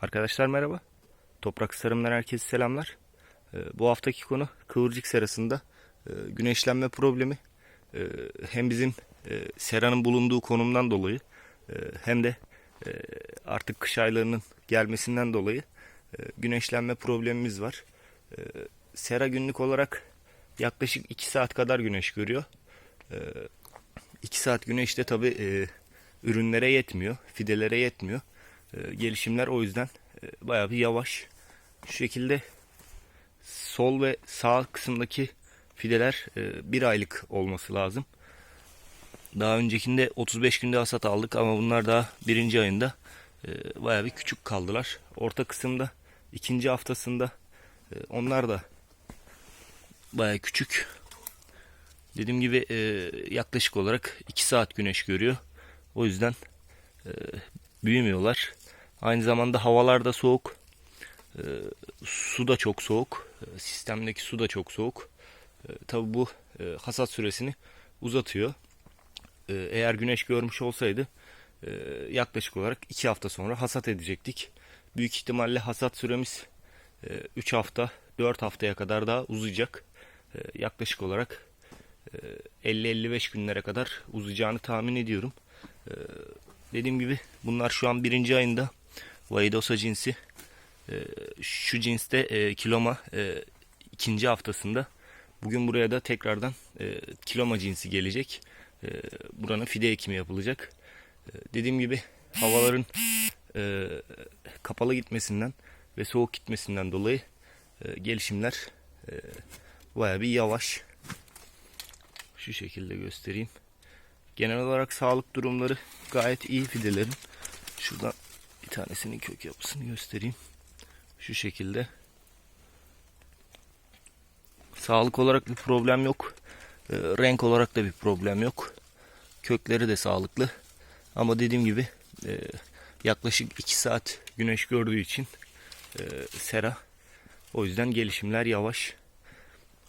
Arkadaşlar merhaba. Toprak Sarım'dan herkese selamlar. Ee, bu haftaki konu kıvırcık serasında e, güneşlenme problemi. E, hem bizim e, seranın bulunduğu konumdan dolayı e, hem de artık kış aylarının gelmesinden dolayı güneşlenme problemimiz var. Sera günlük olarak yaklaşık 2 saat kadar güneş görüyor. 2 saat güneşte tabi ürünlere yetmiyor, fidelere yetmiyor. E, gelişimler o yüzden e, bayağı bir yavaş. Şu şekilde sol ve sağ kısımdaki fideler e, bir aylık olması lazım. Daha öncekinde 35 günde hasat aldık ama bunlar daha birinci ayında e, bayağı bir küçük kaldılar. Orta kısımda ikinci haftasında e, onlar da bayağı küçük. Dediğim gibi e, yaklaşık olarak 2 saat güneş görüyor. O yüzden büyümüyorlar. Aynı zamanda havalar da soğuk. E, su da çok soğuk. E, sistemdeki su da çok soğuk. E, tabi bu e, hasat süresini uzatıyor. E, eğer güneş görmüş olsaydı e, yaklaşık olarak 2 hafta sonra hasat edecektik. Büyük ihtimalle hasat süremiz 3 hafta 4 haftaya kadar daha uzayacak. E, yaklaşık olarak 50-55 günlere kadar uzayacağını tahmin ediyorum. Ee, dediğim gibi bunlar şu an birinci ayında Vaidosa cinsi. Ee, şu cinste e, kiloma e, ikinci haftasında. Bugün buraya da tekrardan e, kiloma cinsi gelecek. E, buranın fide ekimi yapılacak. E, dediğim gibi havaların e, kapalı gitmesinden ve soğuk gitmesinden dolayı e, gelişimler e, baya bir yavaş. Şu şekilde göstereyim. Genel olarak sağlık durumları gayet iyi fidelerin. Şuradan tanesinin kök yapısını göstereyim. Şu şekilde. Sağlık olarak bir problem yok. Ee, renk olarak da bir problem yok. Kökleri de sağlıklı. Ama dediğim gibi e, yaklaşık 2 saat güneş gördüğü için e, sera. O yüzden gelişimler yavaş.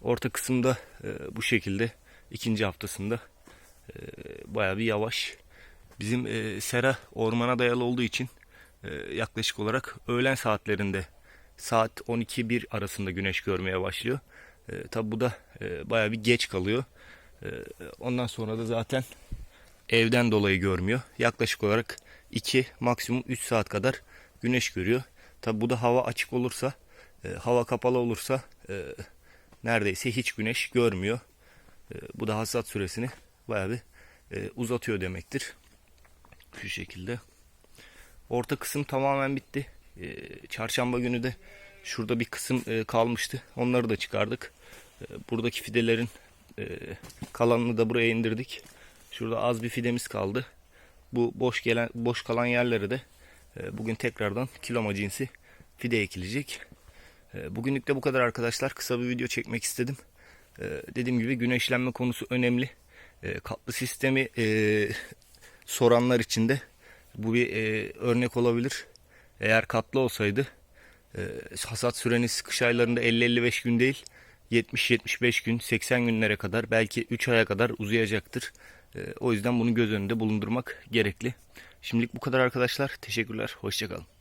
Orta kısımda e, bu şekilde ikinci haftasında e, bayağı bir yavaş. Bizim e, sera ormana dayalı olduğu için e, yaklaşık olarak öğlen saatlerinde saat 12-1 arasında güneş görmeye başlıyor. E, Tabi bu da e, bayağı bir geç kalıyor. E, ondan sonra da zaten evden dolayı görmüyor. Yaklaşık olarak 2 maksimum 3 saat kadar güneş görüyor. Tabi bu da hava açık olursa, e, hava kapalı olursa e, neredeyse hiç güneş görmüyor. E, bu da hasat süresini bayağı bir e, uzatıyor demektir. Şu şekilde. Orta kısım tamamen bitti. E, çarşamba günü de şurada bir kısım e, kalmıştı. Onları da çıkardık. E, buradaki fidelerin e, kalanını da buraya indirdik. Şurada az bir fidemiz kaldı. Bu boş gelen boş kalan yerlere de e, bugün tekrardan kiloma cinsi fide ekilecek. E, bugünlük de bu kadar arkadaşlar. Kısa bir video çekmek istedim. E, dediğim gibi güneşlenme konusu önemli. Katlı sistemi soranlar için de bu bir e, örnek olabilir. Eğer katlı olsaydı e, hasat süreniz kış aylarında 50-55 gün değil 70-75 gün 80 günlere kadar belki 3 aya kadar uzayacaktır. E, o yüzden bunu göz önünde bulundurmak gerekli. Şimdilik bu kadar arkadaşlar. Teşekkürler. Hoşçakalın.